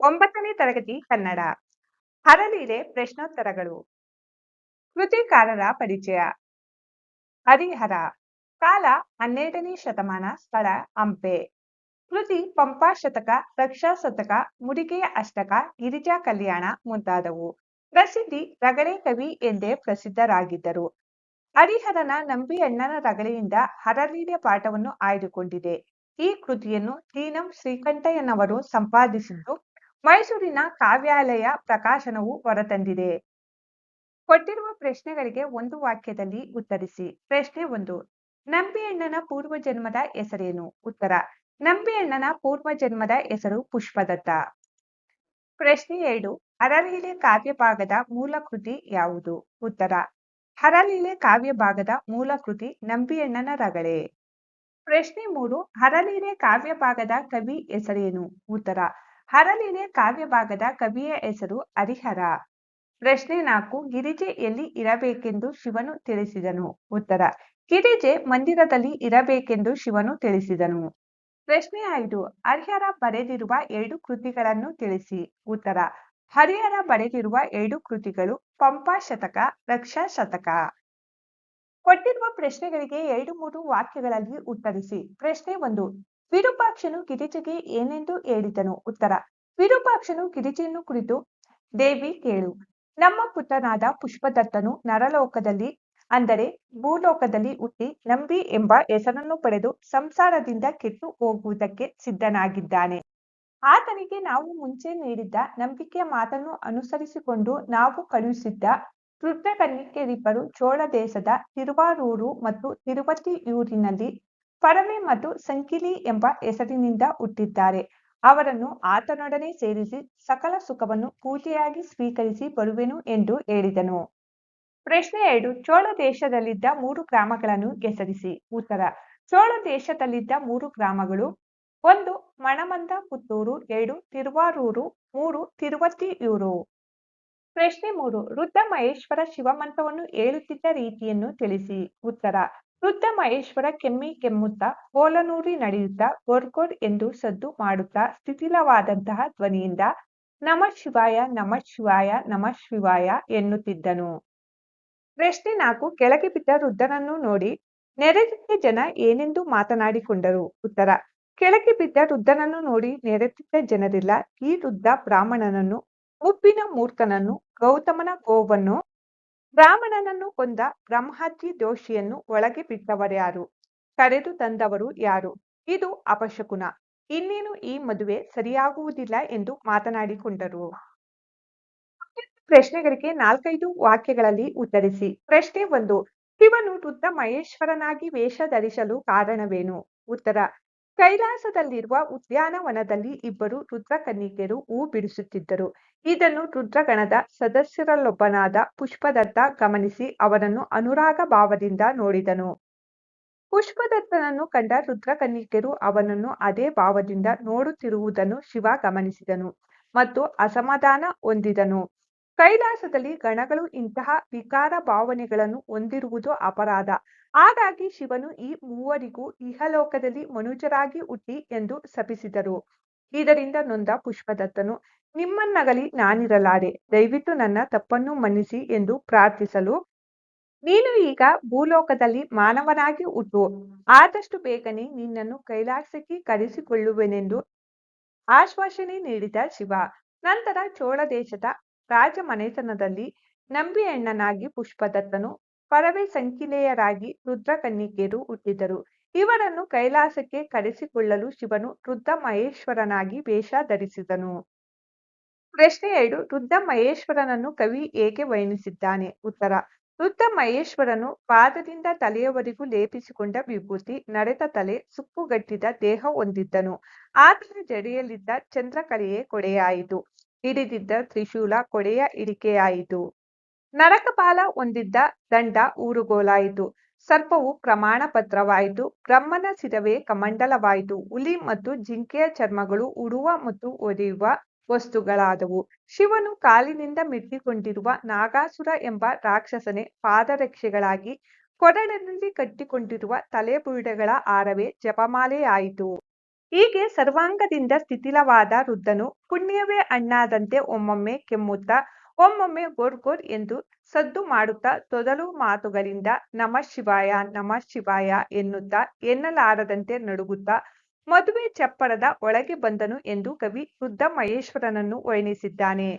ಒಂಬತ್ತನೇ ತರಗತಿ ಕನ್ನಡ. ಹರಲೀಲೆ ಪ್ರಶ್ನೋತ್ತರಗಳು. ಕೃತಿಕಾರರ ಪರಿಚಯ. ಹರಿಹರ, ಕಾಲ ಹನ್ನೆರಡನೇ ಶತಮಾನ ಸ್ಥಳ, ಹಂಪೆ. ಕೃತಿ ಪಂಪಾ ಶತಕ, ರಕ್ಷಾ ಶತಕ ಮುಡಿಗೆಯ ಅಷ್ಟಕ, ಗಿರಿಜಾ ಕಲ್ಯಾಣ ಮುಂತಾದವು. ಪ್ರಸಿದ್ಧಿ ರಗಳೆ ಕವಿ ಎಂದೇ ಪ್ರಸಿದ್ಧರಾಗಿದ್ದರು. ಹರಿಹರನ ನಂಬಿಯಣ್ಣನ ರಗಳೆಯಿಂದ ಹರಲೀಲೆ ಪಾಠವನ್ನು ಆಯ್ದುಕೊಂಡಿದೆ. ಈ ಕೃತಿಯನ್ನು ತೀನಂ ಶ್ರೀಕಂಠಯ್ಯನವರು ಸಂಪಾದಿಸಿದ್ದು ಮೈಸೂರಿನ ಕಾವ್ಯಾಲಯ ಪ್ರಕಾಶನವು ಹೊರತಂದಿದೆ. ಕೊಟ್ಟಿರುವ ಪ್ರಶ್ನೆಗಳಿಗೆ ಒಂದು ವಾಕ್ಯದಲ್ಲಿ ಉತ್ತರಿಸಿ. ಪ್ರಶ್ನೆ ಒಂದು, ನಂಬಿಯಣ್ಣನ ಪೂರ್ವ ಜನ್ಮದ ಹೆಸರೇನು? ಉತ್ತರ, ನಂಬಿಯಣ್ಣನ ಪೂರ್ವ ಜನ್ಮದ ಹೆಸರು ಪುಷ್ಪದತ್ತ. ಪ್ರಶ್ನೆ ಎರಡು, ಹರಲೀಲೆ ಕಾವ್ಯ ಭಾಗದ ಮೂಲ ಕೃತಿ ಯಾವುದು? ಉತ್ತರ, ಹರಲೀಲೆ ಕಾವ್ಯ ಭಾಗದ ಮೂಲ ಕೃತಿ ನಂಬಿಯಣ್ಣನ ರಗಳೆ. ಪ್ರಶ್ನೆ ಮೂರು, ಹರಲೀಲೆ ಕಾವ್ಯ ಭಾಗದ ಕವಿ ಹೆಸರೇನು? ಉತ್ತರ ಹರಲೀಲೆ ಕಾವ್ಯಭಾಗದ ಕವಿಯ ಹೆಸರು ಹರಿಹರ. ಪ್ರಶ್ನೆ ನಾಲ್ಕು ಗಿರಿಜೆ ಎಲ್ಲಿ ಇರಬೇಕೆಂದು ಶಿವನು ತಿಳಿಸಿದನು. ಉತ್ತರ, ಗಿರಿಜೆ ಮಂದಿರದಲ್ಲಿ ಇರಬೇಕೆಂದು ಶಿವನು ತಿಳಿಸಿದನು. ಪ್ರಶ್ನೆ ಐದು, ಹರಿಹರ ಬರೆದಿರುವ ಎರಡು ಕೃತಿಗಳನ್ನು ತಿಳಿಸಿ. ಉತ್ತರ, ಹರಿಹರ ಬರೆದಿರುವ ಎರಡು ಕೃತಿಗಳು ಪಂಪಾ ಶತಕ, ರಕ್ಷಾ ಶತಕ. ಕೊಟ್ಟಿರುವ ಪ್ರಶ್ನೆಗಳಿಗೆ ಎರಡು, ಮೂರು ವಾಕ್ಯಗಳಲ್ಲಿ ಉತ್ತರಿಸಿ. ಪ್ರಶ್ನೆ ಒಂದು ವಿರೂಪಾಕ್ಷನು ಕಿರಿಚಿಗೆ ಏನೆಂದು ಹೇಳಿದನು? ಉತ್ತರ, ವಿರೂಪಾಕ್ಷನು ಕಿರಿಚಿಯನ್ನು ಕುರಿತು, ದೇವಿ ಕೇಳು. ನಮ್ಮ ಪುತ್ರನಾದ ಪುಷ್ಪದತ್ತನು ನರಲೋಕದಲ್ಲಿ, ಅಂದರೆ ಭೂಲೋಕದಲ್ಲಿ ಹುಟ್ಟಿ ನಂಬಿ ಎಂಬ ಹೆಸರನ್ನು ಪಡೆದು ಸಂಸಾರದಿಂದ ಕೆಟ್ಟು ಹೋಗುವುದಕ್ಕೆ ಸಿದ್ಧನಾಗಿದ್ದಾನೆ. ಆತನಿಗೆ ನಾವು ಮುಂಚೆ ನೀಡಿದ್ದ ನಂಬಿಕೆಯ ಮಾತನ್ನು ಅನುಸರಿಸಿಕೊಂಡು ನಾವು ಕಳುಹಿಸಿದ್ದ ರುದ್ರಕನ್ನಿಕೆರಿಬ್ಬರು ಚೋಳ ದೇಶದ ತಿರುವಾರೂರು ಮತ್ತು ತಿರುವತ್ತಿಯೂರಿನಲ್ಲಿ ಪರವೆ ಮತ್ತು ಸಂಕಿಲಿ ಎಂಬ ಹೆಸರಿನಿಂದ ಹುಟ್ಟಿದ್ದಾರೆ. ಅವರನ್ನು ಆತನೊಡನೆ ಸೇರಿಸಿ ಸಕಲ ಸುಖವನ್ನು ಪೂಜೆಯಾಗಿ ಸ್ವೀಕರಿಸಿ ಬರುವೆನು ಎಂದು ಹೇಳಿದನು. ಪ್ರಶ್ನೆ ಎರಡು, ಚೋಳ ದೇಶದಲ್ಲಿದ್ದ ಮೂರು ಗ್ರಾಮಗಳನ್ನು ಹೆಸರಿಸಿ. ಉತ್ತರ, ಚೋಳ ದೇಶದಲ್ಲಿದ್ದ ಮೂರು ಗ್ರಾಮಗಳು, ಒಂದು ಮಣಮಂದ ಪುತ್ತೂರು, ಎರಡು ತಿರುವಾರೂರು, ಮೂರು ತಿರುವತ್ತಿಯೂರು. ಪ್ರಶ್ನೆ ಮೂರು, ವೃದ್ಧ ಮಹೇಶ್ವರ ಶಿವಮಂತ್ರವನ್ನು ಹೇಳುತ್ತಿದ್ದ ರೀತಿಯನ್ನು ತಿಳಿಸಿ. ಉತ್ತರ ವೃದ್ಧ ಮಹೇಶ್ವರ ಕೆಮ್ಮಿ ಕೆಮ್ಮುತ್ತಾ, ಕೋಲನೂರಿ ನಡೆಯುತ್ತಾ, ಗೊರ್ಗೊರ್ ಎಂದು ಸದ್ದು ಮಾಡುತ್ತಾ ಸ್ಥಿತಿಲವಾದಂತಹ ಧ್ವನಿಯಿಂದ ನಮ ಶಿವಾಯ ನಮ ಶಿವಾಯ ನಮ ಶಿವಾಯ ಎನ್ನುತ್ತಿದ್ದನು. ಪ್ರಶ್ನೆ ನಾಲ್ಕು, ಕೆಳಗೆ ಬಿದ್ದ ವೃದ್ಧನನ್ನು ನೋಡಿ ನೆರೆದಿದ್ದ ಜನ ಏನೆಂದು ಮಾತನಾಡಿಕೊಂಡರು? ಉತ್ತರ, ಕೆಳಗೆ ಬಿದ್ದ ವೃದ್ಧನನ್ನು ನೋಡಿ ನೆರೆದಿದ್ದ ಜನರಿಲ್ಲ. ಈ ವೃದ್ಧ ಬ್ರಾಹ್ಮಣನನ್ನು ಮುಪ್ಪಿನ ಮೂರ್ಖನನ್ನು ಗೌತಮನ ಗೋವನ್ನು ಬ್ರಾಹ್ಮಣನನ್ನು ಕೊಂದ ಬ್ರಹ್ಮಹತ್ಯೆ ದೋಷಿಯನ್ನು ಒಳಗೆ ಬಿಟ್ಟವರ್ಯಾರು ಕರೆದು ತಂದವರು ಯಾರು? ಇದು ಅಪಶಕುನ. ಇನ್ನೇನು ಈ ಮದುವೆ ಸರಿಯಾಗುವುದಿಲ್ಲ ಎಂದು ಮಾತನಾಡಿಕೊಂಡರು. ಪ್ರಶ್ನೆಗಳಿಗೆ ನಾಲ್ಕೈದು ವಾಕ್ಯಗಳಲ್ಲಿ ಉತ್ತರಿಸಿ. ಪ್ರಶ್ನೆ ಒಂದು, ಶಿವನು ವೃದ್ಧ ಮಹೇಶ್ವರನಾಗಿ ವೇಷ ಧರಿಸಲು ಕಾರಣವೇನು? ಉತ್ತರ ಕೈಲಾಸದಲ್ಲಿರುವ ಉದ್ಯಾನವನದಲ್ಲಿ ಇಬ್ಬರು ರುದ್ರ ಕನ್ನಿಕೆಯರು ಹೂ ಬಿಡಿಸುತ್ತಿದ್ದರು. ಇದನ್ನು ರುದ್ರಗಣದ ಸದಸ್ಯರಲ್ಲೊಬ್ಬನಾದ ಪುಷ್ಪದತ್ತ ಗಮನಿಸಿ ಅವನನ್ನು ಅನುರಾಗ ಭಾವದಿಂದ ನೋಡಿದನು. ಪುಷ್ಪದತ್ತನನ್ನು ಕಂಡ ರುದ್ರಕನ್ನಿಕೆಯರು ಅವನನ್ನು ಅದೇ ಭಾವದಿಂದ ನೋಡುತ್ತಿರುವುದನ್ನು ಶಿವ ಗಮನಿಸಿದನು ಮತ್ತು ಅಸಮಾಧಾನ ಹೊಂದಿದನು. ಕೈಲಾಸದಲ್ಲಿ ಗಣಗಳು ಇಂತಹ ವಿಕಾರ ಭಾವನೆಗಳನ್ನು ಹೊಂದಿರುವುದು ಅಪರಾಧ. ಹಾಗಾಗಿ ಶಿವನು ಈ ಮೂವರಿಗೂ ಇಹಲೋಕದಲ್ಲಿ ಮನುಜರಾಗಿ ಹುಟ್ಟಿ ಎಂದು ಸಪಿಸಿದರು ಇದರಿಂದ ನೊಂದ ಪುಷ್ಪದತ್ತನು. ನಿಮ್ಮನ್ನಗಲಿ ನಾನಿರಲಾರೆ. ದಯವಿಟ್ಟು ನನ್ನ ತಪ್ಪನ್ನು ಮನ್ನಿಸಿ ಎಂದು ಪ್ರಾರ್ಥಿಸಲು. ನೀನು ಈಗ ಭೂಲೋಕದಲ್ಲಿ ಮಾನವನಾಗಿ ಹುಟ್ಟು. ಆದಷ್ಟು ಬೇಗನೆ ನಿನ್ನನ್ನು ಕೈಲಾಸಕ್ಕೆ ಕರೆಸಿಕೊಳ್ಳುವೆನೆಂದು ಆಶ್ವಾಸನೆ ನೀಡಿದ ಶಿವ. ನಂತರ ಚೋಳ ದೇಶದ ರಾಜಮನೆತನದಲ್ಲಿ ನಂಬಿಯಣ್ಣನಾಗಿ ಪುಷ್ಪದತ್ತನು. ಪರವೆ ಸಂಕಿಲೆಯರಾಗಿ ರುದ್ರಕನ್ನಿಕೆಯರು ಹುಟ್ಟಿದರು. ಇವರನ್ನು ಕೈಲಾಸಕ್ಕೆ ಕರೆಸಿಕೊಳ್ಳಲು ಶಿವನು ರುದ್ರ ಮಹೇಶ್ವರನಾಗಿ ವೇಷ ಧರಿಸಿದನು. ಪ್ರಶ್ನೆ ಎರಡು ರುದ್ರ ಮಹೇಶ್ವರನನ್ನು ಕವಿ ಏಕೆ ವರ್ಣಿಸಿದ್ದಾನೆ ಉತ್ತರ ವೃದ್ಧ ಮಹೇಶ್ವರನು ಪಾದದಿಂದ ತಲೆಯವರೆಗೂ ಲೇಪಿಸಿಕೊಂಡ ವಿಭೂತಿ, ನಡೆದ ತಲೆ ಸುಪ್ಪುಗಟ್ಟಿದ ದೇಹ ಹೊಂದಿದ್ದನು. ಆತನ ಜಡೆಯಲ್ಲಿದ್ದ ಚಂದ್ರಕಲೆಯೇ ಕೊಡೆಯಾಯಿತು. ಹಿಡಿದಿದ್ದ ತ್ರಿಶೂಲ ಕೊಡೆಯ ಇಡಿಕೆಯಾಯಿತು. ನರಕಪಾಲ ಹೊಂದಿದ್ದ ದಂಡ ಊರುಗೋಲಾಯಿತು. ಸರ್ಪವು ಪ್ರಮಾಣ ಪತ್ರವಾಯಿತು. ಬ್ರಹ್ಮನ ಸಿರವೇ ಕಮಂಡಲವಾಯಿತು. ಹುಲಿ ಮತ್ತು ಜಿಂಕೆಯ ಚರ್ಮಗಳು ಉಡುವ ಮತ್ತು ಒದೆಯುವ ವಸ್ತುಗಳಾದವು. ಶಿವನು ಕಾಲಿನಿಂದ ಮಿಟ್ಟಿಕೊಂಡಿರುವ ನಾಗಾಸುರ ಎಂಬ ರಾಕ್ಷಸನೇ ಪಾದರಕ್ಷೆಗಳಾಗಿ ಕೊರಳಿನಲ್ಲಿ ಕಟ್ಟಿಕೊಂಡಿರುವ ತಲೆಬುರುಡೆಗಳ ಆರವೇ ಜಪಮಾಲೆಯಾಯಿತು. ಹೀಗೆ ಸರ್ವಾಂಗದಿಂದ ಸ್ಥಿತಿಲವಾದ ವೃದ್ಧನು ಪುಣ್ಯವೇ ಅಣ್ಣಾದಂತೆ ಒಮ್ಮೊಮ್ಮೆ ಕೆಮ್ಮುತ್ತಾ, ಒಮ್ಮೊಮ್ಮೆ ಗೋರ್ ಗೋರ್ ಎಂದು ಸದ್ದು ಮಾಡುತ್ತಾ ತೊದಲು ಮಾತುಗಳಿಂದ ನಮಃ ಶಿವಾಯ ನಮಃ ಶಿವಾಯ ಎನ್ನುತ್ತಾ ಎನ್ನಲಾರದಂತೆ ನಡುಗುತ್ತಾ ಮದುವೆ ಚಪ್ಪರದ ಒಳಗೆ ಬಂದನು ಎಂದು ಕವಿ ವೃದ್ಧ ಮಹೇಶ್ವರನನ್ನು ವರ್ಣಿಸಿದ್ದಾನೆ.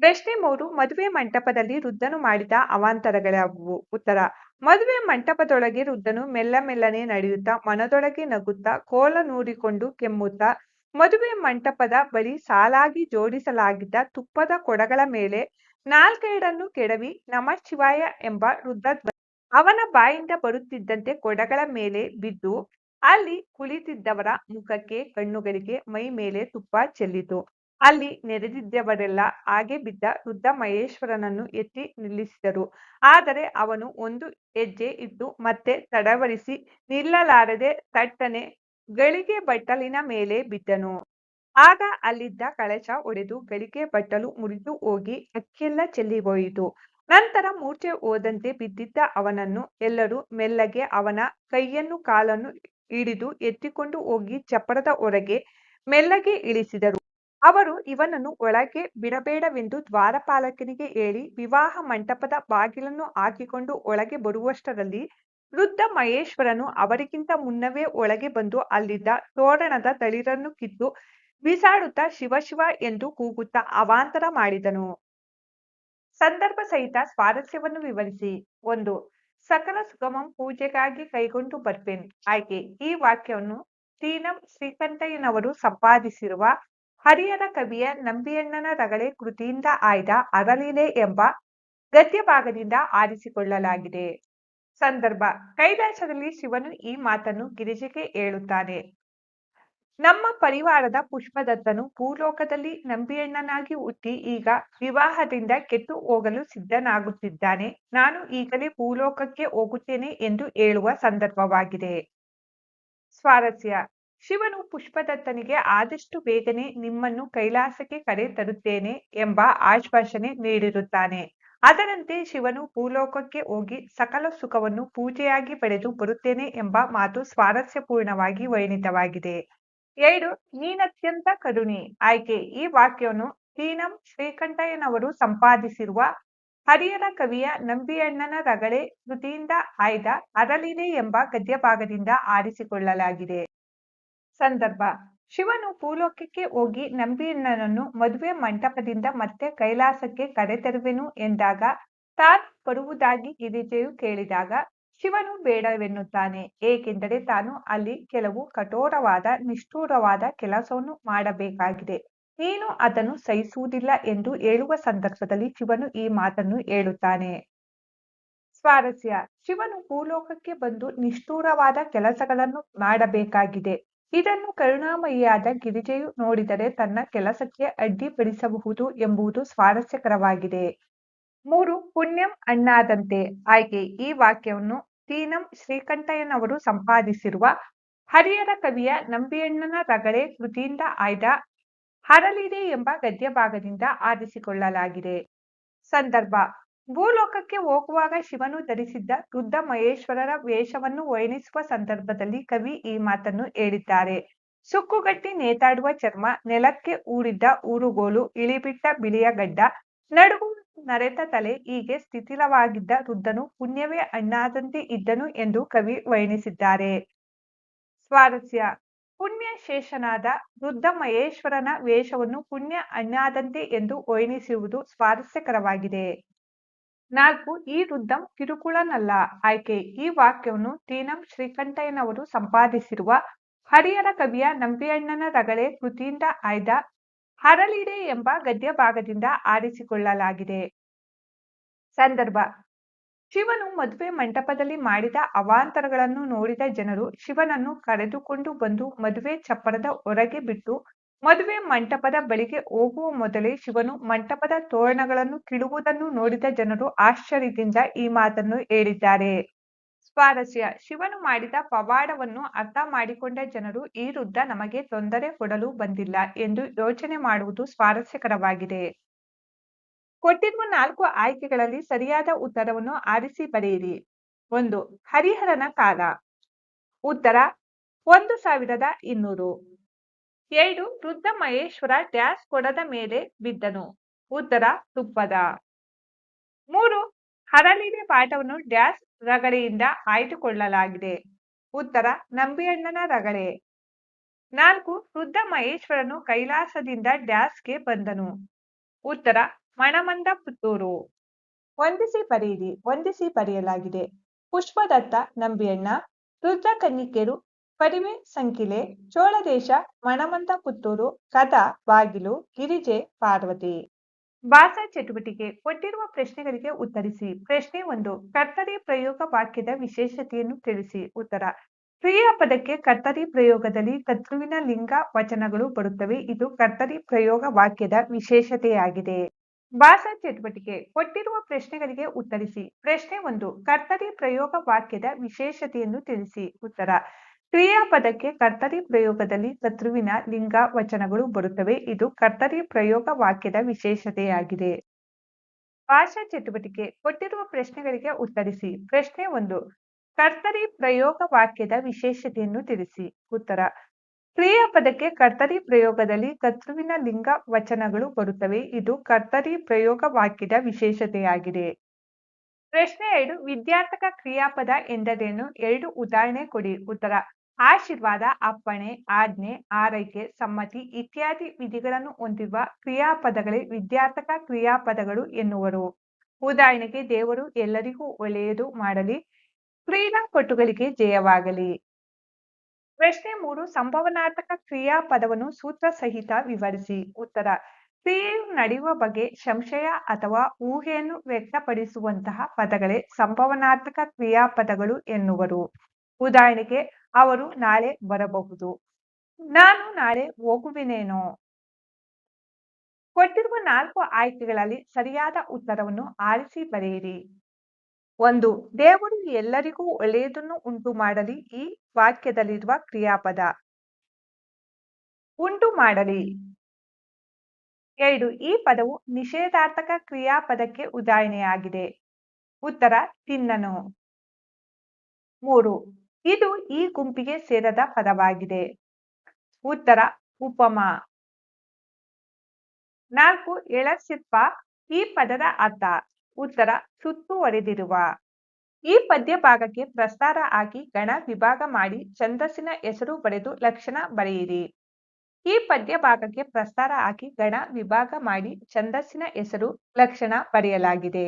ಪ್ರಶ್ನೆ ಮೂರು ಮದುವೆ ಮಂಟಪದಲ್ಲಿ ವೃದ್ಧನು ಮಾಡಿದ ಅವಾಂತರಗಳಾವುವು? ಉತ್ತರ, ಮದುವೆ ಮಂಟಪದೊಳಗೆ ವೃದ್ಧನು ಮೆಲ್ಲ ಮೆಲ್ಲನೆ ನಡೆಯುತ್ತಾ ಮನದೊಳಗೆ ನಗುತ್ತಾ ಕೋಲ ನೂರಿಕೊಂಡು ಕೆಮ್ಮುತ್ತಾ ಮದುವೆ ಮಂಟಪದ ಬಳಿ ಸಾಲಾಗಿ ಜೋಡಿಸಲಾಗಿದ್ದ ತುಪ್ಪದ ಕೊಡಗಳ ಮೇಲೆ ನಾಲ್ಕೈಡನ್ನು ಕೆಡವಿ ನಮಃ ಶಿವಾಯ ಎಂಬ ವೃದ್ಧ ಅವನ ಬಾಯಿಂದ ಬರುತ್ತಿದ್ದಂತೆ ಕೊಡಗಳ ಮೇಲೆ ಬಿದ್ದು ಅಲ್ಲಿ ಕುಳಿತಿದ್ದವರ ಮುಖಕ್ಕೆ ಕಣ್ಣುಗಳಿಗೆ ಮೈ ಮೇಲೆ ತುಪ್ಪ ಚೆಲ್ಲಿತು. ಅಲ್ಲಿ ನೆರೆದಿದ್ದವರೆಲ್ಲ ಹಾಗೆ ಬಿದ್ದ ವೃದ್ಧ ಮಹೇಶ್ವರನನ್ನು ಎತ್ತಿ ನಿಲ್ಲಿಸಿದರು. ಆದರೆ ಅವನು ಒಂದು ಹೆಜ್ಜೆ ಇಟ್ಟು ಮತ್ತೆ ತಡವರಿಸಿ ನಿಲ್ಲಲಾರದೆ ತಟ್ಟನೆ ಗಳಿಗೆ ಬಟ್ಟಲಿನ ಮೇಲೆ ಬಿದ್ದನು. ಆಗ ಅಲ್ಲಿದ್ದ ಕಳಶ ಒಡೆದು ಗಳಿಗೆ ಬಟ್ಟಲು ಮುರಿದು ಹೋಗಿ ಅಕ್ಕಿಯೆಲ್ಲ ಚೆಲ್ಲಿ ಹೋಯಿತು ನಂತರ ಮೂರ್ಛೆ ಹೋದಂತೆ ಬಿದ್ದಿದ್ದ ಅವನನ್ನು ಎಲ್ಲರೂ ಮೆಲ್ಲಗೆ ಅವನ ಕೈಯನ್ನು ಕಾಲನ್ನು ಹಿಡಿದು ಎತ್ತಿಕೊಂಡು ಹೋಗಿ ಚಪ್ಪರದ ಹೊರಗೆ ಮೆಲ್ಲಗೆ ಇಳಿಸಿದರು. ಅವರು ಇವನನ್ನು ಒಳಗೆ ಬಿಡಬೇಡವೆಂದು ದ್ವಾರಪಾಲಕನಿಗೆ ಹೇಳಿ ವಿವಾಹ ಮಂಟಪದ ಬಾಗಿಲನ್ನು ಹಾಕಿಕೊಂಡು ಒಳಗೆ ಬರುವಷ್ಟರಲ್ಲಿ ವೃದ್ಧ ಮಹೇಶ್ವರನು ಅವರಿಗಿಂತ ಮುನ್ನವೇ ಒಳಗೆ ಬಂದು ಅಲ್ಲಿದ್ದ ತೋರಣದ ತಳಿರನ್ನು ಕಿತ್ತು ಬಿಸಾಡುತ್ತಾ ಶಿವಶಿವ ಶಿವ ಎಂದು ಕೂಗುತ್ತಾ ಅವಾಂತರ ಮಾಡಿದನು. ಸಂದರ್ಭ ಸಹಿತ ಸ್ವಾರಸ್ಯವನ್ನು ವಿವರಿಸಿ. ಒಂದು, ಸಕಲ ಸುಗಮಂ ಪೂಜೆಗಾಗಿ ಕೈಗೊಂಡು ಬರ್ಪೇನ್. ಆಯ್ಕೆ, ಈ ವಾಕ್ಯವನ್ನು ಸೀನಂ ಶ್ರೀಕಂಠಯ್ಯನವರು ಸಂಪಾದಿಸಿರುವ ಹರಿಹರ ಕವಿಯ ನಂಬಿಯಣ್ಣನ ರಗಳೆ ಕೃತಿಯಿಂದ ಆಯ್ದ ಅರಲಿಲೆ ಎಂಬ ಗದ್ಯ ಭಾಗದಿಂದ ಆರಿಸಿಕೊಳ್ಳಲಾಗಿದೆ. ಸಂದರ್ಭ, ಕೈಲಾಸದಲ್ಲಿ ಶಿವನು ಈ ಮಾತನ್ನು ಗಿರಿಜೆಗೆ ಹೇಳುತ್ತಾನೆ. ನಮ್ಮ ಪರಿವಾರದ ಪುಷ್ಪದತ್ತನು ಭೂಲೋಕದಲ್ಲಿ ನಂಬಿಯಣ್ಣನಾಗಿ ಹುಟ್ಟಿ ಈಗ ವಿವಾಹದಿಂದ ಕೆಟ್ಟು ಹೋಗಲು ಸಿದ್ಧನಾಗುತ್ತಿದ್ದಾನೆ. ನಾನು ಈಗಲೇ ಭೂಲೋಕಕ್ಕೆ ಹೋಗುತ್ತೇನೆ ಎಂದು ಹೇಳುವ ಸಂದರ್ಭವಾಗಿದೆ. ಸ್ವಾರಸ್ಯ ಶಿವನು ಪುಷ್ಪದತ್ತನಿಗೆ ಆದಷ್ಟು ಬೇಗನೆ ನಿಮ್ಮನ್ನು ಕೈಲಾಸಕ್ಕೆ ಕರೆ ತರುತ್ತೇನೆ ಎಂಬ ಆಶ್ವಾಸನೆ ನೀಡಿರುತ್ತಾನೆ. ಅದರಂತೆ ಶಿವನು ಭೂಲೋಕಕ್ಕೆ ಹೋಗಿ ಸಕಲ ಸುಖವನ್ನು ಪೂಜೆಯಾಗಿ ಪಡೆದು ಬರುತ್ತೇನೆ ಎಂಬ ಮಾತು ಸ್ವಾರಸ್ಯಪೂರ್ಣವಾಗಿ ವರ್ಣಿತವಾಗಿದೆ ಎರಡು, ನೀನತ್ಯಂತ ಕರುಣಿ. ಆಯ್ಕೆ, ಈ ವಾಕ್ಯವನ್ನು ತೀನಂ ಶ್ರೀಕಂಠಯ್ಯನವರು ಸಂಪಾದಿಸಿರುವ ಹರಿಯರ ಕವಿಯ ನಂಬಿಯಣ್ಣನ ರಗಳೆ ಕೃತಿಯಿಂದ ಆಯ್ದ ಅರಲಿದೆ ಎಂಬ ಗದ್ಯಭಾಗದಿಂದ ಆರಿಸಿಕೊಳ್ಳಲಾಗಿದೆ. ಸಂದರ್ಭ. ಶಿವನು ಭೂಲೋಕಕ್ಕೆ ಹೋಗಿ ನಂಬಿಯಣ್ಣನನ್ನು ಮದುವೆ ಮಂಟಪದಿಂದ ಮತ್ತೆ ಕೈಲಾಸಕ್ಕೆ ಕರೆತರುವೆನು ಎಂದಾಗ, ತಾನು ಬರುವುದಾಗಿ ಗಿರಿಜೆಯು ಕೇಳಿದಾಗ, ಶಿವನು ಬೇಡವೆನ್ನುತ್ತಾನೆ, ಏಕೆಂದರೆ ತಾನು ಅಲ್ಲಿ ಕೆಲವು ಕಠೋರವಾದ, ನಿಷ್ಠೂರವಾದ ಕೆಲಸವನ್ನು ಮಾಡಬೇಕಾಗಿದೆ. ನೀನು ಅದನ್ನು ಸಹಿಸುವುದಿಲ್ಲ ಎಂದು ಹೇಳುವ ಸಂದರ್ಭದಲ್ಲಿ ಶಿವನು ಈ ಮಾತನ್ನು ಹೇಳುತ್ತಾನೆ. ಸ್ವಾರಸ್ಯ. ಶಿವನು ಭೂಲೋಕಕ್ಕೆ ಬಂದು ನಿಷ್ಠೂರವಾದ ಕೆಲಸಗಳನ್ನು ಮಾಡಬೇಕಾಗಿದೆ. ಇದನ್ನು ಕರುಣಾಮಯಿಯಾದ ಗಿರಿಜೆಯು ನೋಡಿದರೆ ತನ್ನ ಕೆಲಸಕ್ಕೆ ಅಡ್ಡಿಪಡಿಸಬಹುದು ಎಂಬುದು ಸ್ವಾರಸ್ಯಕರವಾಗಿದೆ. ಮೂರು, ಪುಣ್ಯಂ ಅಣ್ಣಾದಂತೆ. ಆಯ್ಕೆ ಈ ವಾಕ್ಯವನ್ನು ತೀನಂ ಶ್ರೀಕಂಠಯ್ಯನವರು ಸಂಪಾದಿಸಿರುವ ಹರಿಯರ ಕವಿಯ ನಂಬಿಯಣ್ಣನ ರಗಳೆ ಕೃತಿಯಿಂದ ಆಯ್ದ ಹರಲಿದೆ ಎಂಬ ಗದ್ಯಭಾಗದಿಂದ ಆರಿಸಿಕೊಳ್ಳಲಾಗಿದೆ. ಸಂದರ್ಭ ಭೂಲೋಕಕ್ಕೆ ಹೋಗುವಾಗ ಶಿವನು ಧರಿಸಿದ್ದ ರುದ್ಧ ಮಹೇಶ್ವರರ ವೇಷವನ್ನು ವರ್ಣಿಸುವ ಸಂದರ್ಭದಲ್ಲಿ ಕವಿ ಈ ಮಾತನ್ನು ಹೇಳಿದ್ದಾರೆ. ಸುಕ್ಕುಗಟ್ಟಿ ನೇತಾಡುವ ಚರ್ಮ, ನೆಲಕ್ಕೆ ಊರಿದ್ದ ಊರುಗೋಲು, ಇಳಿಬಿಟ್ಟ ಬಿಳಿಯ ಗಡ್ಡ ನಡುವು ನರೆತ ತಲೆ ಹೀಗೆ ಸ್ಥಿತಿಲವಾಗಿದ್ದ ರುದ್ಧನು ಪುಣ್ಯವೇ ಅಣ್ಣಾದಂತೆ ಇದ್ದನು ಎಂದು ಕವಿ ವರ್ಣಿಸಿದ್ದಾರೆ. ಸ್ವಾರಸ್ಯ. ಪುಣ್ಯ ಶೇಷನಾದ ವೃದ್ಧ ಮಹೇಶ್ವರನ ವೇಷವನ್ನು ಪುಣ್ಯ ಅಣ್ಣಾದಂತೆ ಎಂದು ವರ್ಣಿಸುವುದು ಸ್ವಾರಸ್ಯಕರವಾಗಿದೆ. ನಾಲ್ಕು, ಈ ವೃದ್ಧಂ ಕಿರುಕುಳನಲ್ಲ. ಆಯ್ಕೆ, ಈ ವಾಕ್ಯವನ್ನು ತೀನಂ ಶ್ರೀಕಂಠಯ್ಯನವರು ಸಂಪಾದಿಸಿರುವ ಹರಿಹರ ಕವಿಯ ನಂಬಿಯಣ್ಣನ ರಗಳೆ ಕೃತಿಯಿಂದ ಆಯ್ದ ಹರಲಿಡೆ ಎಂಬ ಗದ್ಯ ಭಾಗದಿಂದ ಆರಿಸಿಕೊಳ್ಳಲಾಗಿದೆ. ಸಂದರ್ಭ, ಶಿವನು ಮದುವೆ ಮಂಟಪದಲ್ಲಿ ಮಾಡಿದ ಅವಾಂತರಗಳನ್ನು ನೋಡಿದ ಜನರು ಶಿವನನ್ನು ಕರೆದುಕೊಂಡು ಬಂದು ಮದುವೆ ಚಪ್ಪರದ ಹೊರಗೆ ಬಿಟ್ಟು ಮದುವೆ ಮಂಟಪದ ಬಳಿಗೆ ಹೋಗುವ ಮೊದಲೇ ಶಿವನು ಮಂಟಪದ ತೋರಣಗಳನ್ನು ಕಿಳುವುದನ್ನು ನೋಡಿದ ಜನರು ಆಶ್ಚರ್ಯದಿಂದ ಈ ಮಾತನ್ನು ಹೇಳಿದ್ದಾರೆ. ಸ್ವಾರಸ್ಯ, ಶಿವನು ಮಾಡಿದ ಪವಾಡವನ್ನು ಅರ್ಥ ಮಾಡಿಕೊಂಡ ಜನರು ಈ ವೃದ್ಧ ನಮಗೆ ತೊಂದರೆ ಕೊಡಲು ಬಂದಿಲ್ಲ ಎಂದು ಯೋಚನೆ ಮಾಡುವುದು ಸ್ವಾರಸ್ಯಕರವಾಗಿದೆ. ಕೊಟ್ಟಿರುವ ನಾಲ್ಕು ಆಯ್ಕೆಗಳಲ್ಲಿ ಸರಿಯಾದ ಉತ್ತರವನ್ನು ಆರಿಸಿ ಬರೆಯಿರಿ. ಒಂದು, ಹರಿಹರನ ಕಾಲ. ಉತ್ತರ, ಒಂದು ಸಾವಿರದ ಇನ್ನೂರು. ಎರಡು, ವೃದ್ಧ ಮಹೇಶ್ವರ ಡ್ಯಾಸ್ ಕೊಡದ ಮೇಲೆ ಬಿದ್ದನು. ಉತ್ತರ, ತುಪ್ಪದ. ಮೂರು ಹರಳಿನ ಪಾಠವನ್ನು ಡ್ಯಾಸ್ ರಗಳೆಯಿಂದ ಆಯ್ದುಕೊಳ್ಳಲಾಗಿದೆ. ಉತ್ತರ, ನಂಬಿಯಣ್ಣನ ರಗಳೆ ನಾಲ್ಕು, ವೃದ್ಧ ಮಹೇಶ್ವರನು ಕೈಲಾಸದಿಂದ ಡ್ಯಾಸ್ಗೆ ಬಂದನು. ಉತ್ತರ, ಮಣಮಂದ ಪುತ್ತೂರು. ವಂದಿಸಿ ಬರೆಯಿರಿ, ವಂದಿಸಿ ಬರೆಯಲಾಗಿದೆ. ಪುಷ್ಪದತ್ತ ನಂಬಿಯಣ್ಣ, ವೃದ್ಧ ಕನ್ನಿಕೆರು ಪರಿವೆ ಸಂಕಿಲೆ ಚೋಳದೇಶ, ಮಣಮಂತ ಪುತ್ತೂರು ಕಥಾ ಬಾಗಿಲು, ಗಿರಿಜೆ, ಪಾರ್ವತಿ. ಭಾಷ ಚಟುವಟಿಕೆ, ಕೊಟ್ಟಿರುವ ಪ್ರಶ್ನೆಗಳಿಗೆ ಉತ್ತರಿಸಿ. ಪ್ರಶ್ನೆ ಒಂದು ಕರ್ತರಿ ಪ್ರಯೋಗ ವಾಕ್ಯದ ವಿಶೇಷತೆಯನ್ನು ತಿಳಿಸಿ. ಉತ್ತರ, ಕ್ರಿಯಾ ಪದಕ್ಕೆ ಕರ್ತರಿ ಪ್ರಯೋಗದಲ್ಲಿ ಕರ್ತೃವಿನ ಲಿಂಗ ವಚನಗಳು ಬರುತ್ತವೆ. ಇದು ಕರ್ತರಿ ಪ್ರಯೋಗ ವಾಕ್ಯದ ವಿಶೇಷತೆಯಾಗಿದೆ. ಭಾಷಾ ಚಟುವಟಿಕೆ, ಕೊಟ್ಟಿರುವ ಪ್ರಶ್ನೆಗಳಿಗೆ ಉತ್ತರಿಸಿ. ಪ್ರಶ್ನೆ ಒಂದು ಕರ್ತರಿ ಪ್ರಯೋಗ ವಾಕ್ಯದ ವಿಶೇಷತೆಯನ್ನು ತಿಳಿಸಿ. ಉತ್ತರ ಕ್ರಿಯಾಪದಕ್ಕೆ ಕರ್ತರಿ ಪ್ರಯೋಗದಲ್ಲಿ ಕರ್ತೃವಿನ ಲಿಂಗ ವಚನಗಳು ಬರುತ್ತವೆ. ಇದು ಕರ್ತರಿ ಪ್ರಯೋಗ ವಾಕ್ಯದ ವಿಶೇಷತೆಯಾಗಿದೆ. ಭಾಷಾ ಚಟುವಟಿಕೆ, ಕೊಟ್ಟಿರುವ ಪ್ರಶ್ನೆಗಳಿಗೆ ಉತ್ತರಿಸಿ. ಪ್ರಶ್ನೆ ಒಂದು ಕರ್ತರಿ ಪ್ರಯೋಗ ವಾಕ್ಯದ ವಿಶೇಷತೆಯನ್ನು ತಿಳಿಸಿ. ಉತ್ತರ, ಕ್ರಿಯಾಪದಕ್ಕೆ ಕರ್ತರಿ ಪ್ರಯೋಗದಲ್ಲಿ ಕರ್ತೃವಿನ ಲಿಂಗ ವಚನಗಳು ಬರುತ್ತವೆ. ಇದು ಕರ್ತರಿ ಪ್ರಯೋಗ ವಾಕ್ಯದ ವಿಶೇಷತೆಯಾಗಿದೆ. ಪ್ರಶ್ನೆ ಎರಡು, ವಿದ್ಯಾರ್ಥಕ ಕ್ರಿಯಾಪದ ಎಂದರೇನು? ಎರಡು ಉದಾಹರಣೆ ಕೊಡಿ. ಉತ್ತರ ಆಶೀರ್ವಾದ, ಅಪ್ಪಣೆ, ಆಜ್ಞೆ, ಆರೈಕೆ, ಸಮ್ಮತಿ ಇತ್ಯಾದಿ ವಿಧಿಗಳನ್ನು ಹೊಂದಿರುವ ಕ್ರಿಯಾಪದಗಳೇ ವಿದ್ಯಾರ್ಥಕ ಕ್ರಿಯಾಪದಗಳು ಎನ್ನುವರು. ಉದಾಹರಣೆಗೆ, ದೇವರು ಎಲ್ಲರಿಗೂ ಒಳ್ಳೆಯದು ಮಾಡಲಿ ಕ್ರೀಡಾಪಟುಗಳಿಗೆ ಜಯವಾಗಲಿ. ಪ್ರಶ್ನೆ ಮೂರು, ಸಂಭವನಾರ್ಥಕ ಕ್ರಿಯಾಪದವನ್ನು ಸೂತ್ರ ಸಹಿತ ವಿವರಿಸಿ. ಉತ್ತರ, ಕ್ರಿಯೆಯು ನಡೆಯುವ ಬಗ್ಗೆ ಸಂಶಯ ಅಥವಾ ಊಹೆಯನ್ನು ವ್ಯಕ್ತಪಡಿಸುವಂತಹ ಪದಗಳೇ ಸಂಭವನಾರ್ಥಕ ಕ್ರಿಯಾಪದಗಳು ಎನ್ನುವರು. ಉದಾಹರಣೆಗೆ ಅವರು ನಾಳೆ ಬರಬಹುದು. ನಾನು ನಾಳೆ ಹೋಗುವೆನೇನೋ? ಕೊಟ್ಟಿರುವ ನಾಲ್ಕು ಆಯ್ಕೆಗಳಲ್ಲಿ ಸರಿಯಾದ ಉತ್ತರವನ್ನು ಆರಿಸಿ ಬರೆಯಿರಿ. ಒಂದು, ದೇವರು ಎಲ್ಲರಿಗೂ ಒಳ್ಳೆಯದನ್ನು ಉಂಟು ಮಾಡಲಿ ಈ ವಾಕ್ಯದಲ್ಲಿರುವ ಕ್ರಿಯಾಪದ. ಉಂಟು ಮಾಡಲಿ ಎರಡು, ಈ ಪದವು ನಿಷೇಧಾರ್ಥಕ ಕ್ರಿಯಾಪದಕ್ಕೆ ಉದಾಹರಣೆಯಾಗಿದೆ. ಉತ್ತರ, ತಿನ್ನನು. ಮೂರು ಇದು ಈ ಗುಂಪಿಗೆ ಸೇರದ ಪದವಾಗಿದೆ. ಉತ್ತರ, ಉಪಮ. ನಾಲ್ಕು, ಎಳಸಿಪ್ಪ. ಈ ಪದದ ಅರ್ಥ, ಉತ್ತರ ಸುತ್ತುವರೆದಿರುವ ಈ ಪದ್ಯ ಭಾಗಕ್ಕೆ ಪ್ರಸ್ತಾರ ಹಾಕಿ ಗಣ ವಿಭಾಗ ಮಾಡಿ ಛಂದಸ್ಸಿನ ಹೆಸರು ಬರೆದು ಲಕ್ಷಣ ಬರೆಯಿರಿ. ಈ ಪದ್ಯ ಭಾಗಕ್ಕೆ ಪ್ರಸ್ತಾರ ಹಾಕಿ ಗಣ ವಿಭಾಗ ಮಾಡಿ ಛಂದಸ್ಸಿನ ಹೆಸರು, ಲಕ್ಷಣ ಬರೆಯಲಾಗಿದೆ.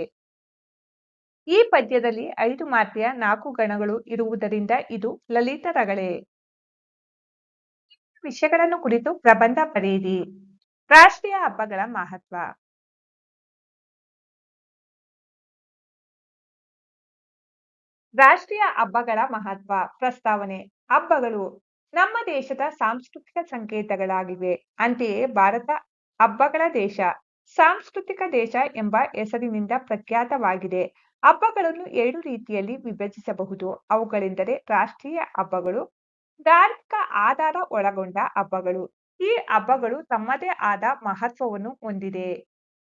ಈ ಪದ್ಯದಲ್ಲಿ ಐದು ಮಾತ್ರೆಯ ನಾಲ್ಕು ಗಣಗಳು ಇರುವುದರಿಂದ ಇದು ಲಲಿತ ರಗಳೆ ವಿಷಯಗಳನ್ನು ಕುರಿತು ಪ್ರಬಂಧ ಬರೆಯಿರಿ. ರಾಷ್ಟ್ರೀಯ ಹಬ್ಬಗಳ ಮಹತ್ವ. ರಾಷ್ಟ್ರೀಯ ಹಬ್ಬಗಳ ಮಹತ್ವ ಪ್ರಸ್ತಾವನೆ. ಹಬ್ಬಗಳು ನಮ್ಮ ದೇಶದ ಸಾಂಸ್ಕೃತಿಕ ಸಂಕೇತಗಳಾಗಿವೆ. ಅಂತೆಯೇ ಭಾರತ ಹಬ್ಬಗಳ ದೇಶ, ಸಾಂಸ್ಕೃತಿಕ ದೇಶ ಎಂಬ ಹೆಸರಿನಿಂದ ಪ್ರಖ್ಯಾತವಾಗಿದೆ. ಹಬ್ಬಗಳನ್ನು ಎರಡು ರೀತಿಯಲ್ಲಿ ವಿಭಜಿಸಬಹುದು. ಅವುಗಳೆಂದರೆ ರಾಷ್ಟ್ರೀಯ ಹಬ್ಬಗಳು, ಧಾರ್ಮಿಕ ಆಧಾರ ಒಳಗೊಂಡ ಹಬ್ಬಗಳು. ಈ ಹಬ್ಬಗಳು ತಮ್ಮದೇ ಆದ ಮಹತ್ವವನ್ನು ಹೊಂದಿದೆ.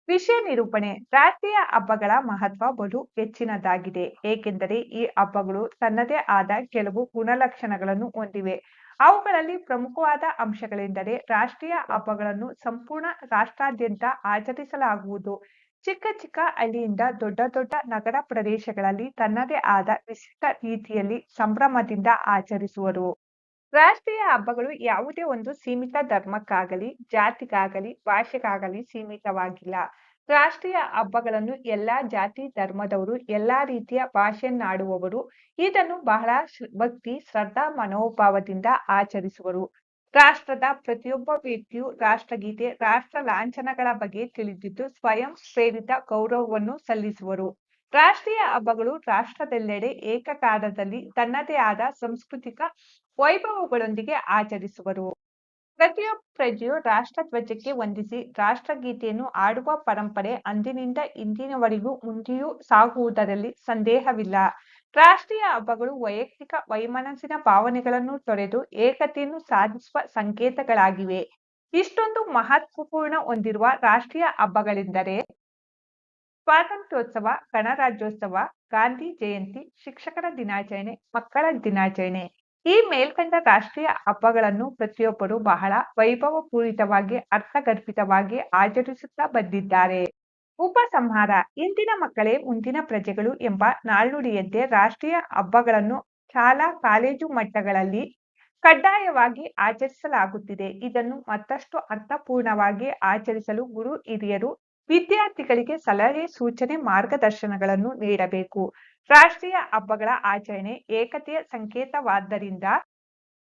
ವಿಷಯ ನಿರೂಪಣೆ, ರಾಷ್ಟ್ರೀಯ ಹಬ್ಬಗಳ ಮಹತ್ವ ಬಲು ಹೆಚ್ಚಿನದಾಗಿದೆ. ಏಕೆಂದರೆ ಈ ಹಬ್ಬಗಳು ತನ್ನದೇ ಆದ ಕೆಲವು ಗುಣಲಕ್ಷಣಗಳನ್ನು ಹೊಂದಿವೆ. ಅವುಗಳಲ್ಲಿ ಪ್ರಮುಖವಾದ ಅಂಶಗಳೆಂದರೆ ರಾಷ್ಟ್ರೀಯ ಹಬ್ಬಗಳನ್ನು ಸಂಪೂರ್ಣ ರಾಷ್ಟ್ರಾದ್ಯಂತ ಆಚರಿಸಲಾಗುವುದು. ಚಿಕ್ಕ ಚಿಕ್ಕ ಹಳ್ಳಿಯಿಂದ ದೊಡ್ಡ ದೊಡ್ಡ ನಗರ ಪ್ರದೇಶಗಳಲ್ಲಿ ತನ್ನದೇ ಆದ ವಿಶಿಷ್ಟ ರೀತಿಯಲ್ಲಿ ಸಂಭ್ರಮದಿಂದ ಆಚರಿಸುವರು. ರಾಷ್ಟ್ರೀಯ ಹಬ್ಬಗಳು ಯಾವುದೇ ಒಂದು ಸೀಮಿತ ಧರ್ಮಕ್ಕಾಗಲಿ, ಜಾತಿಗಾಗಲಿ, ಭಾಷೆಗಾಗಲಿ ಸೀಮಿತವಾಗಿಲ್ಲ. ರಾಷ್ಟ್ರೀಯ ಹಬ್ಬಗಳನ್ನು ಎಲ್ಲಾ ಜಾತಿ, ಧರ್ಮದವರು ಎಲ್ಲಾ ರೀತಿಯ ಭಾಷೆಯನ್ನಾಡುವವರು. ಇದನ್ನು ಬಹಳ ಭಕ್ತಿ, ಶ್ರದ್ಧಾ, ಮನೋಭಾವದಿಂದ ಆಚರಿಸುವರು. ರಾಷ್ಟ್ರದ ಪ್ರತಿಯೊಬ್ಬ ವ್ಯಕ್ತಿಯು ರಾಷ್ಟ್ರಗೀತೆ, ರಾಷ್ಟ್ರ ಲಾಂಛನಗಳ ಬಗ್ಗೆ ತಿಳಿದಿದ್ದು ಸ್ವಯಂ ಪ್ರೇರಿತ ಗೌರವವನ್ನು ಸಲ್ಲಿಸುವರು. ರಾಷ್ಟ್ರೀಯ ಹಬ್ಬಗಳು ರಾಷ್ಟ್ರದೆಲ್ಲೆಡೆ ಏಕಕಾಲದಲ್ಲಿ ತನ್ನದೇ ಆದ ಸಾಂಸ್ಕೃತಿಕ ವೈಭವಗಳೊಂದಿಗೆ ಆಚರಿಸುವರು. ಪ್ರತಿಯೊಬ್ಬ ಪ್ರಜೆಯು ರಾಷ್ಟ್ರಧ್ವಜಕ್ಕೆ ವಂದಿಸಿ ರಾಷ್ಟ್ರಗೀತೆಯನ್ನು ಆಡುವ ಪರಂಪರೆ ಅಂದಿನಿಂದ ಇಂದಿನವರೆಗೂ ಮುಂದೆಯೂ ಸಾಗುವುದರಲ್ಲಿ ಸಂದೇಹವಿಲ್ಲ. ರಾಷ್ಟ್ರೀಯ ಹಬ್ಬಗಳು ವೈಯಕ್ತಿಕ ವೈಮನಸ್ಸಿನ ಭಾವನೆಗಳನ್ನು ತೊರೆದು ಏಕತೆಯನ್ನು ಸಾಧಿಸುವ ಸಂಕೇತಗಳಾಗಿವೆ. ಇಷ್ಟೊಂದು ಮಹತ್ವಪೂರ್ಣ ಹೊಂದಿರುವ ರಾಷ್ಟ್ರೀಯ ಹಬ್ಬಗಳೆಂದರೆ ಸ್ವಾತಂತ್ರ್ಯೋತ್ಸವ, ಗಣರಾಜ್ಯೋತ್ಸವ, ಗಾಂಧಿ ಜಯಂತಿ, ಶಿಕ್ಷಕರ ದಿನಾಚರಣೆ, ಮಕ್ಕಳ ದಿನಾಚರಣೆ. ಈ ಮೇಲ್ಕಂಡ ರಾಷ್ಟ್ರೀಯ ಹಬ್ಬಗಳನ್ನು ಪ್ರತಿಯೊಬ್ಬರು ಬಹಳ ವೈಭವಪೂರಿತವಾಗಿ, ಅರ್ಥಗರ್ಭಿತವಾಗಿ ಆಚರಿಸುತ್ತಾ ಬಂದಿದ್ದಾರೆ. ಉಪಸಂಹಾರ, ಇಂದಿನ ಮಕ್ಕಳೇ ಮುಂದಿನ ಪ್ರಜೆಗಳು ಎಂಬ ನಾಳ್ನುಡಿಯಂತೆ ರಾಷ್ಟ್ರೀಯ ಹಬ್ಬಗಳನ್ನು ಶಾಲಾ, ಕಾಲೇಜು ಮಟ್ಟಗಳಲ್ಲಿ ಕಡ್ಡಾಯವಾಗಿ ಆಚರಿಸಲಾಗುತ್ತಿದೆ. ಇದನ್ನು ಮತ್ತಷ್ಟು ಅರ್ಥಪೂರ್ಣವಾಗಿ ಆಚರಿಸಲು ಗುರು ಹಿರಿಯರು ವಿದ್ಯಾರ್ಥಿಗಳಿಗೆ ಸಲಹೆ, ಸೂಚನೆ, ಮಾರ್ಗದರ್ಶನಗಳನ್ನು ನೀಡಬೇಕು. ರಾಷ್ಟ್ರೀಯ ಹಬ್ಬಗಳ ಆಚರಣೆ ಏಕತೆಯ ಸಂಕೇತವಾದ್ದರಿಂದ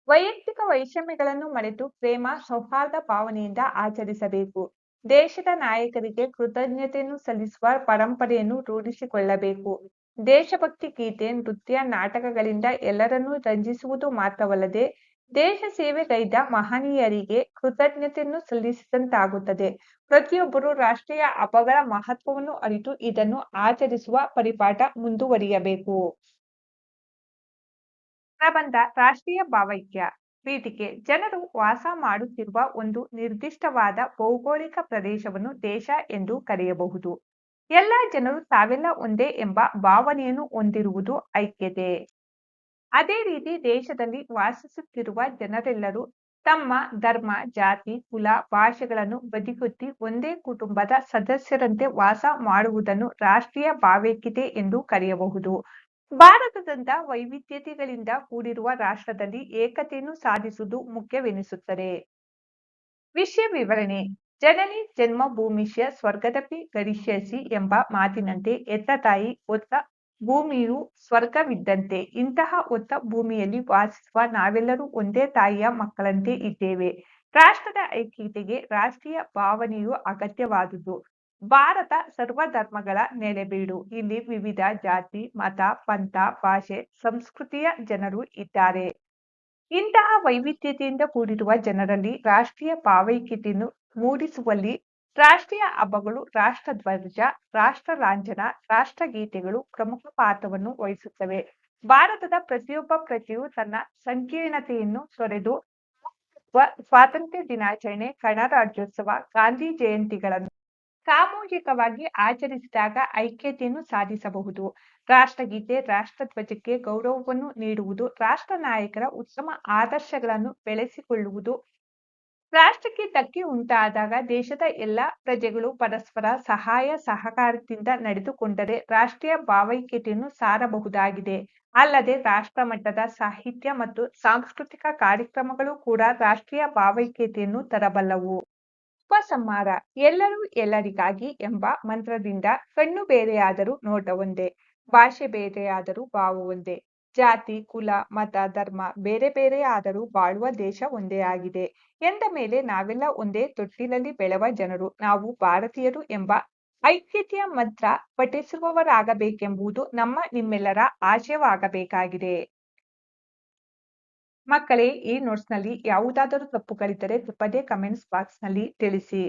ವೈಯಕ್ತಿಕ ವೈಷಮ್ಯಗಳನ್ನು ಮರೆತು ಪ್ರೇಮ, ಸೌಹಾರ್ದ ಭಾವನೆಯಿಂದ ಆಚರಿಸಬೇಕು. ದೇಶದ ನಾಯಕರಿಗೆ ಕೃತಜ್ಞತೆಯನ್ನು ಸಲ್ಲಿಸುವ ಪರಂಪರೆಯನ್ನು ರೂಢಿಸಿಕೊಳ್ಳಬೇಕು. ದೇಶಭಕ್ತಿ, ಗೀತೆ, ನೃತ್ಯ, ನಾಟಕಗಳಿಂದ ಎಲ್ಲರನ್ನೂ ರಂಜಿಸುವುದು ಮಾತ್ರವಲ್ಲದೆ, ದೇಶ ಸೇವೆಗೈದ ಮಹನೀಯರಿಗೆ ಕೃತಜ್ಞತೆಯನ್ನು ಸಲ್ಲಿಸಿದಂತಾಗುತ್ತದೆ. ಪ್ರತಿಯೊಬ್ಬರು ರಾಷ್ಟ್ರೀಯ ಹಬ್ಬಗಳ ಮಹತ್ವವನ್ನು ಅರಿತು ಇದನ್ನು ಆಚರಿಸುವ ಪರಿಪಾಠ ಮುಂದುವರಿಯಬೇಕು. ಪ್ರಬಂಧ, ರಾಷ್ಟ್ರೀಯ ಭಾವೈಕ್ಯ. ಪೀಠಿಕೆ ಜನರು ವಾಸ ಮಾಡುತ್ತಿರುವ ಒಂದು ನಿರ್ದಿಷ್ಟವಾದ ಭೌಗೋಳಿಕ ಪ್ರದೇಶವನ್ನು ದೇಶ ಎಂದು ಕರೆಯಬಹುದು. ಎಲ್ಲ ಜನರು ತಾವೆಲ್ಲ ಒಂದೇ ಎಂಬ ಭಾವನೆಯನ್ನು ಹೊಂದಿರುವುದು ಐಕ್ಯತೆ. ಅದೇ ರೀತಿ ದೇಶದಲ್ಲಿ ವಾಸಿಸುತ್ತಿರುವ ಜನರೆಲ್ಲರೂ ತಮ್ಮ ಧರ್ಮ, ಜಾತಿ, ಕುಲ, ಭಾಷೆಗಳನ್ನು ಬದಿಗೊತ್ತಿ ಒಂದೇ ಕುಟುಂಬದ ಸದಸ್ಯರಂತೆ ವಾಸ ಮಾಡುವುದನ್ನು ರಾಷ್ಟ್ರೀಯ ಭಾವೈಕ್ಯತೆ ಎಂದು ಕರೆಯಬಹುದು. ಭಾರತದಂತ ವೈವಿಧ್ಯತೆಗಳಿಂದ ಕೂಡಿರುವ ರಾಷ್ಟ್ರದಲ್ಲಿ ಏಕತೆಯನ್ನು ಸಾಧಿಸುವುದು ಮುಖ್ಯವೆನಿಸುತ್ತದೆ. ವಿಷಯ ವಿವರಣೆ. ಜನನಿ ಜನ್ಮಭೂಮಿಷ್ಯ ಸ್ವರ್ಗದಪಿ ಗರಿಷ್ಯಸಿ ಎಂಬ ಮಾತಿನಂತೆ ಎತ್ತ ತಾಯಿ ಒತ್ತ ಭೂಮಿಯು ಸ್ವರ್ಗವಿದ್ದಂತೆ ಇಂತಹ ಒತ್ತ ಭೂಮಿಯಲ್ಲಿ ವಾಸಿಸುವ ನಾವೆಲ್ಲರೂ ಒಂದೇ ತಾಯಿಯ ಮಕ್ಕಳಂತೆ ಇದ್ದೇವೆ. ರಾಷ್ಟ್ರದ ಐಕ್ಯತೆಗೆ ರಾಷ್ಟ್ರೀಯ ಭಾವನೆಯು ಅಗತ್ಯವಾದುದು. ಭಾರತ ಸರ್ವಧರ್ಮಗಳ ನೆಲೆಬೀಡು ಇಲ್ಲಿ ವಿವಿಧ ಜಾತಿ, ಮತ, ಪಂಥ, ಭಾಷೆ, ಸಂಸ್ಕೃತಿಯ ಜನರು ಇದ್ದಾರೆ. ಇಂತಹ ವೈವಿಧ್ಯತೆಯಿಂದ ಕೂಡಿರುವ ಜನರಲ್ಲಿ ರಾಷ್ಟ್ರೀಯ ಭಾವೈಕ್ಯತೆಯನ್ನು ಮೂಡಿಸುವಲ್ಲಿ ರಾಷ್ಟ್ರೀಯ ಹಬ್ಬಗಳು, ರಾಷ್ಟ್ರಧ್ವಜ ರಾಷ್ಟ್ರ ಲಾಂಛನ ರಾಷ್ಟ್ರಗೀತೆಗಳು ಪ್ರಮುಖ ಪಾತ್ರವನ್ನು ವಹಿಸುತ್ತವೆ. ಭಾರತದ ಪ್ರತಿಯೊಬ್ಬ ಪ್ರಜೆಯು ತನ್ನ ಸಂಕೀರ್ಣತೆಯನ್ನು ತೊರೆದು, ಸ್ವಾತಂತ್ರ್ಯ ದಿನಾಚರಣೆ, ಗಣರಾಜ್ಯೋತ್ಸವ, ಗಾಂಧಿ ಜಯಂತಿಗಳನ್ನು ಸಾಮೂಹಿಕವಾಗಿ ಆಚರಿಸಿದಾಗ ಐಕ್ಯತೆಯನ್ನು ಸಾಧಿಸಬಹುದು. ರಾಷ್ಟ್ರಗೀತೆ, ರಾಷ್ಟ್ರಧ್ವಜಕ್ಕೆ ಗೌರವವನ್ನು ನೀಡುವುದು, ರಾಷ್ಟ್ರ ನಾಯಕರ ಉತ್ತಮ ಆದರ್ಶಗಳನ್ನು ಬೆಳೆಸಿಕೊಳ್ಳುವುದು. ರಾಷ್ಟ್ರಕ್ಕೆ ಧಕ್ಕೆ ಉಂಟಾದಾಗ ದೇಶದ ಎಲ್ಲ ಪ್ರಜೆಗಳು ಪರಸ್ಪರ ಸಹಾಯ, ಸಹಕಾರದಿಂದ ನಡೆದುಕೊಂಡರೆ ರಾಷ್ಟ್ರೀಯ ಭಾವೈಕ್ಯತೆಯನ್ನು ಸಾರಬಹುದಾಗಿದೆ. ಅಲ್ಲದೆ ರಾಷ್ಟ್ರ ಮಟ್ಟದ ಸಾಹಿತ್ಯ ಮತ್ತು ಸಾಂಸ್ಕೃತಿಕ ಕಾರ್ಯಕ್ರಮಗಳು ಕೂಡ ರಾಷ್ಟ್ರೀಯ ಭಾವೈಕ್ಯತೆಯನ್ನು ತರಬಲ್ಲವು. ಉಪಸಂಹಾರ, ಎಲ್ಲರೂ ಎಲ್ಲರಿಗಾಗಿ ಎಂಬ ಮಂತ್ರದಿಂದ ಕಣ್ಣು ಬೇರೆಯಾದರೂ ನೋಟ ಒಂದೇ, ಭಾಷೆ ಬೇರೆಯಾದರೂ ಬಾವು ಒಂದೇ, ಜಾತಿ, ಕುಲ, ಮತ, ಧರ್ಮ ಬೇರೆ ಬೇರೆ ಆದರೂ ಬಾಳುವ ದೇಶ ಒಂದೇ ಆಗಿದೆ. ಎಂದ ಮೇಲೆ ನಾವೆಲ್ಲ ಒಂದೇ ತೊಟ್ಟಿನಲ್ಲಿ ಬೆಳೆವ ಜನರು, ನಾವು ಭಾರತೀಯರು ಎಂಬ ಐಕ್ಯತೆಯ ಮಂತ್ರ ಪಠಿಸುವವರಾಗಬೇಕೆಂಬುದು ನಮ್ಮ ನಿಮ್ಮೆಲ್ಲರ ಆಶಯವಾಗಬೇಕಾಗಿದೆ. ಮಕ್ಕಳೇ ಈ ನೋಟ್ಸ್ನಲ್ಲಿ ಯಾವುದಾದರೂ ತಪ್ಪುಗಳಿದ್ದರೆ ತಪ್ಪದೇ ಕಮೆಂಟ್ಸ್ ಬಾಕ್ಸ್ನಲ್ಲಿ ತಿಳಿಸಿ.